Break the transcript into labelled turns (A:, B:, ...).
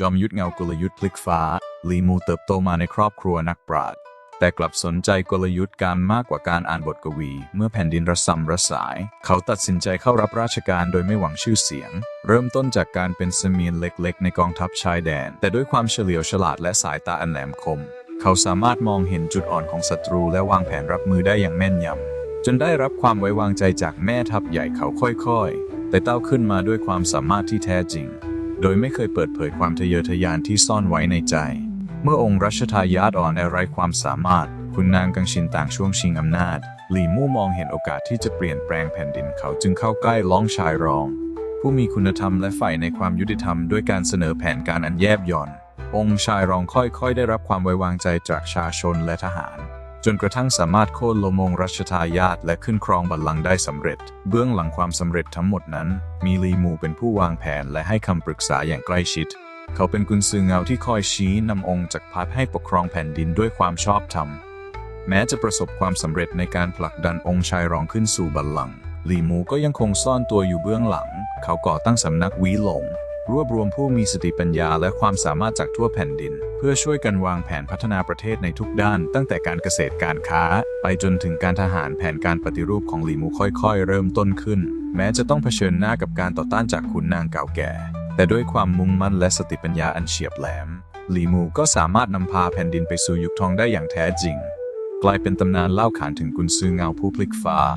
A: จอมยุทธเงากลยุทธ์พลิกฟ้า ลีมูเติบโตมาในครอบครัวนักปราชญ์แต่กลับสนใจกลยุทธ์การมากกว่าการอ่านบทกวี เมื่อแผ่นดินระสำระสาย เขาตัดสินใจเข้ารับราชการโดยไม่หวังชื่อเสียง เริ่มต้นจากการเป็นเสมียนเล็กๆ ในกองทัพชายแดน แต่ด้วยความเฉลียวฉลาดและสายตาอันแหลมคม เขาสามารถมองเห็นจุดอ่อนของศัตรูและวางแผนรับมือได้อย่างแม่นยำ จนได้รับความไว้วางใจจากแม่ทัพใหญ่เขาค่อยๆ แต่เต้าขึ้นมาด้วยความสามารถที่แท้จริง โดยไม่เคยเปิดเผยความทะเยอทะยานที่ซ่อนไว้ในใจ เมื่อองค์รัชทายาทอ่อนแอไร้ความสามารถ คุณนางกังชินต่างช่วงชิงอำนาจ หลี่มู่มองเห็นโอกาสที่จะเปลี่ยนแปลงแผ่นดินเขาจึงเข้าใกล้ล้องชายรอง ผู้มีคุณธรรมและใฝ่ในความยุติธรรมด้วยการเสนอแผนการอันแยบยลองค์ชายรองค่อยๆ ได้รับความไว้วางใจจากชาชนและทหาร จนกระทั่งสามารถโค่นล้มงค์รัชทายาทและขึ้นครองบัลลังก์ได้สำเร็จ เบื้องหลังความสำเร็จทั้งหมดนั้น มีลีมูเป็นผู้วางแผนและให้คำปรึกษาอย่างใกล้ชิด เขาเป็นกุนซือเงาที่คอยชี้นำองค์จักรพรรดิให้ปกครองแผ่นดินด้วยความชอบธรรม แม้จะประสบความสำเร็จในการผลักดันองค์ชายรองขึ้นสู่บัลลังก์ลีมูก็ยังคงซ่อนตัวอยู่เบื้องหลัง เขาก่อตั้งสำนักวีหลง รวบรวมผู้มีสติปัญญาและความสามารถจากทั่วแผ่นดิน เพื่อช่วยกันวางแผนพัฒนาประเทศในทุกด้าน ตั้งแต่การเกษตรการค้า ไปจนถึงการทหารแผนการปฏิรูปของหลีมูค่อยๆ เริ่มต้นขึ้น แม้จะต้องเผชิญหน้ากับการต่อต้านจากขุนนางเก่าแก่ แต่ด้วยความมุ่งมั่นและสติปัญญาอันเฉียบแหลมหลีมูก็สามารถนำพาแผ่นดินไปสู่ยุคทองได้อย่างแท้จริง กลายเป็นตำนานเล่าขานถึงกุนซือเงาผู้พลิกฟ้า